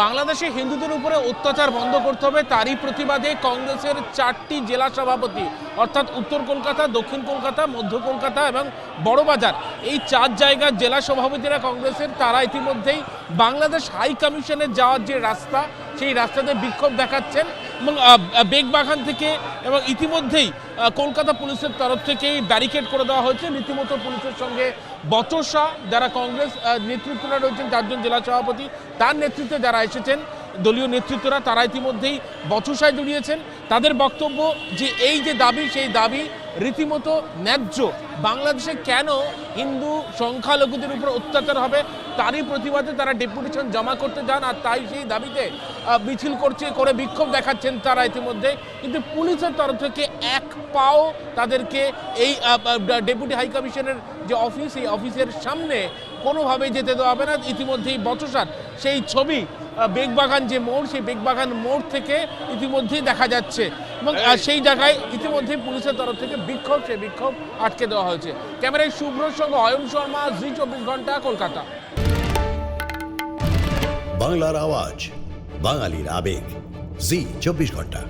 বাংলাদেশে হিন্দুদের উপরে অত্যাচার বন্ধ করতে হবে, তারই প্রতিবাদে কংগ্রেসের চারটি জেলা সভাপতি, অর্থাৎ উত্তর কলকাতা, দক্ষিণ কলকাতা, মধ্য কলকাতা এবং বড়বাজার, এই চার জায়গার জেলা সভাপতিরা কংগ্রেসের, তারা ইতিমধ্যেই বাংলাদেশ হাই কমিশনে যাওয়ার যে রাস্তা, সেই রাস্তাতে বিক্ষোভ দেখাচ্ছেন এবং বেগবাগান থেকে এবং ইতিমধ্যেই কলকাতা পুলিশের তরফ থেকেই ব্যারিকেড করে দেওয়া হয়েছে। রীতিমতো পুলিশের সঙ্গে বচসা যারা কংগ্রেস নেতৃত্বরা রয়েছেন, চারজন জেলা সভাপতি, তার নেতৃত্বে যারা এসেছেন, দলীয় নেতৃত্বরা, তারা ইতিমধ্যেই বচসায় জড়িয়েছেন। তাদের বক্তব্য যে এই যে দাবি, সেই দাবি রীতিমতো ন্যায্য। বাংলাদেশে কেন হিন্দু সংখ্যালঘুদের উপর অত্যাচার হবে? তারই প্রতিবাদে তারা ডেপুটেশন জমা করতে যান আর তাই সেই দাবিতে মিছিল করছে, করে বিক্ষোভ দেখাচ্ছেন তারা ইতিমধ্যে। কিন্তু পুলিশের তরফ থেকে এক পাও তাদেরকে এই ডেপুটি হাই কমিশনের যে অফিস, এই অফিসের সামনে কোনোভাবেই যেতে দেওয়া হবে না। ইতিমধ্যেই বচসার, সেই ছবি বেগবাগান যে মোড়, সেই বেগবাগান মোড় থেকে ইতিমধ্যেই দেখা যাচ্ছে। এবং সেই জায়গায় ইতিমধ্যে পুলিশের তরফ থেকে বিক্ষোভ সে বিক্ষোভ আটকে দেওয়া হয়েছে। ক্যামেরায় শুভ্রর সঙ্গে, অয়ন শর্মা, জি চব্বিশ ঘণ্টা, কলকাতা। বাংলার আওয়াজ, বাঙালির আবেগ, জি চব্বিশ ঘণ্টা।